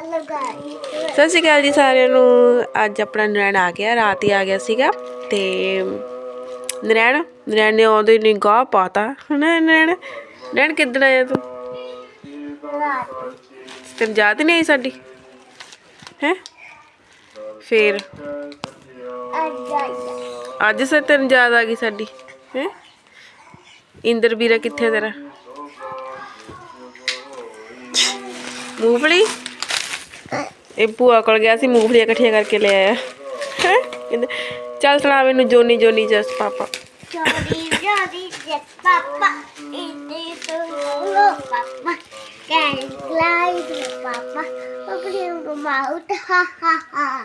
ਸਤਿ ਸ਼੍ਰੀ ਅਕਾਲ ਜੀ ਸਾਰਿਆਂ ਨੂੰ। ਅੱਜ ਆਪਣਾ ਨਰੈਣ ਆ ਗਿਆ, ਰਾਤ ਹੀ ਆ ਗਿਆ ਸੀਗਾ ਤੇ ਨਰੈਣ ਨਰੈਣ ਨੇ ਆਉਂਦੇ ਨਹੀਂ, ਗਾਹ ਪਾਤਾ। ਹਨਾ ਨਰੈਣ? ਨਰੈਣ, ਕਿੱਦਣ ਆਇਆ ਤੂੰ? ਰਾਤ ਤੈਨੂੰ ਯਾਦ ਨਹੀਂ ਆਈ ਸਾਡੀ? ਹੈ? ਫੇਰ? ਅੱਜ ਆਇਆ ਤੈਨੂੰ ਯਾਦ ਆ ਗਈ ਸਾਡੀ। ਹੈ? ਇੰਦਰ ਵੀਰਾ ਕਿੱਥੇ ਤੇਰਾ? ਮੂੰਗਫਲੀ? ਇਹ ਭੂਆ ਕੋਲ ਗਿਆ ਸੀ ਮੂੰਗਫਲੀਆਂ ਇਕੱਠੀਆਂ ਕਰਕੇ ਲੈ ਆਇਆ। ਹੈਂ? ਕਹਿੰਦੇ ਚੱਲ ਸੁਣਾ ਮੈਨੂੰ ਜੋਨੀ ਜੋਨੀ ਜਸ ਪਾਪਾ। ਚੋਰੀ ਚੋਰੀ ਜੱਟ ਪਾਪਾ ਤੋਂ ਲੋ ਪਾਪਾ ਕੈਨ ਗਲਾਈਡ ਪਾਪਾ ਨੂੰ ਮਾਊਟ ਹਾ ਹਾ ਹਾ।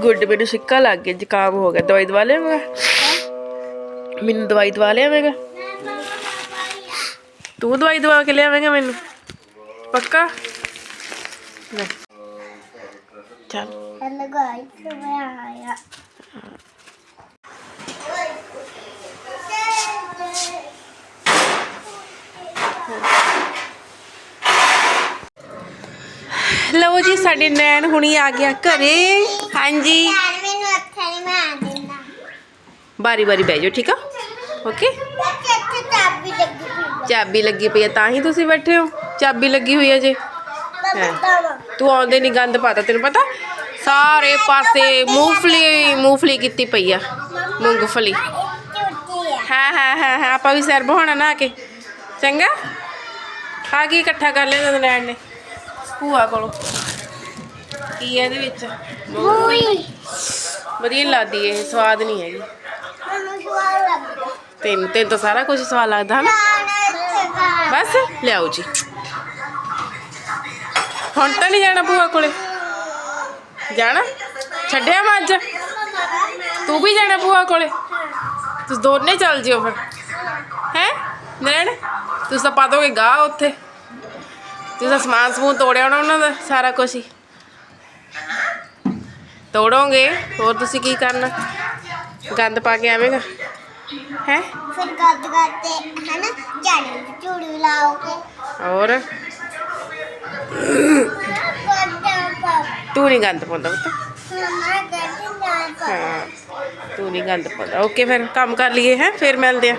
ਗੁੱਡ ਮੈਨੂੰ ਸਿੱਕਾ ਲੱਗ ਗਿਆ ਜ਼ੁਕਾਮ ਹੋ ਗਿਆ। ਦਵਾਈ ਦਵਾ ਲਿਆਵੇਂਗਾ ਮੈਨੂੰ ਦਵਾਈ ਦਵਾ ਲਿਆਵੇਂਗਾ? ਤੂੰ ਦਵਾਈ ਦਵਾ ਕੇ ਲਿਆਵੇਂਗਾ ਮੈਨੂੰ? ਪੱਕਾ? ਲੈ। ਚੱਲ। ਲਗਾਈ ਤੇ ਮੈਂ ਆਇਆ। ਲਓ ਜੀ ਸਾਡੇ ਨੈਣ ਹੁਣੀ ਆ ਗਿਆ ਘਰੇ। ਹਾਂਜੀ। ਮੈਨੂੰ ਅੱਖਾਂ ਨਹੀਂ ਮਾਰ ਦੇਣਾ ਬਾਰੀ ਬਾਰੀ ਬਹਿ ਜਾਓ ਠੀਕ ਆ? ਓਕੇ ਚਾਬੀ ਲੱਗੀ ਪਈ ਚਾਬੀ ਲੱਗੀ ਪਈ ਆ ਤਾਂ ਹੀ ਤੁਸੀਂ ਬੈਠੇ ਹੋ। ਚਾਬੀ ਲੱਗੀ ਹੋਈ ਹੈ ਜੇ। ਹੈ ਤੂੰ ਆਉਂਦੇ ਨਹੀਂ ਗੰਦ ਪਾਤਾ ਤੈਨੂੰ ਪਤਾ? ਸਾਰੇ ਪਾਸੇ ਮੂੰਗਫਲੀ ਮੂੰਗਫਲੀ ਕੀਤੀ ਪਈ ਆ ਮੂੰਗਫਲੀ। ਹਾਂ ਹਾਂ ਹਾਂ ਹਾਂ ਆਪਾਂ ਵੀ ਸਿਰ ਬਹਾਉਣਾ ਨਾ ਕੇ। ਚੰਗਾ? ਆ ਕੀ ਇਕੱਠਾ ਕਰ ਲਿਆ ਤੈਨੂੰ ਲੈਣ ਨੇ? ਭੂਆ ਕੋਲੋਂ। ਕੀ ਹੈ ਇਹਦੇ ਵਿੱਚ? ਵਧੀਆ ਨੀ ਲੱਗਦੀ ਇਹ ਸਵਾਦ ਨਹੀਂ ਹੈਗੀ। ਤੈਨੂੰ ਤੈਨੂੰ ਤਾਂ ਸਾਰਾ ਕੁਝ ਸਵਾਦ ਲੱਗਦਾ ਹਨਾ? ਬਸ ਲਿਆਓ ਜੀ। ਹੁਣ ਤਾਂ ਨਹੀਂ ਜਾਣਾ ਭੂਆ ਕੋਲੇ ਜਾਣਾ ਛੱਡਿਆ ਮੈਂ ਅੱਜ ਤੂੰ ਵੀ ਜਾਣਾ ਭੂਆ ਕੋਲੇ ਤੁਸੀਂ ਦੋਨੇ ਚੱਲ ਜਿਓ ਫਿਰ ਹੈ ਨਰਣ ਤੁਸੀਂ ਤਾਂ ਪਾ ਦੋਗੇ ਗਾਹ ਉੱਥੇ ਤੁਸੀਂ ਤਾਂ ਸਮਾਨ ਸਮੂਨ ਤੋੜਿਆ ਹੋਣਾ ਉਹਨਾਂ ਦਾ ਸਾਰਾ ਕੁਝ ਹੀ ਤੋੜੋਗੇ ਹੋਰ ਤੁਸੀਂ ਕੀ ਕਰਨਾ ਗੰਦ ਪਾ ਕੇ ਆਵੇਂਗਾ ਹੈ ਫਿਰ ਗੱਦ ਗੱਤੇ ਹਨਾ ਜਾਣੇ ਚੂੜੀ ਲਾਓਗੇ ਹੋਰ ਗੱਦਾ ਪਾਪਾ ਤੂੰ ਨਹੀਂ ਗੰਦ ਪਾਉਂਦਾ ਪੁੱਤ। ਹਾਂ ਤੂੰ ਨਹੀਂ ਗੰਦ ਪਾਉਂਦਾ। ਓਕੇ ਫਿਰ ਕੰਮ ਕਰ ਲਈਏ ਹੈ? ਫਿਰ ਮਿਲਦੇ ਆ।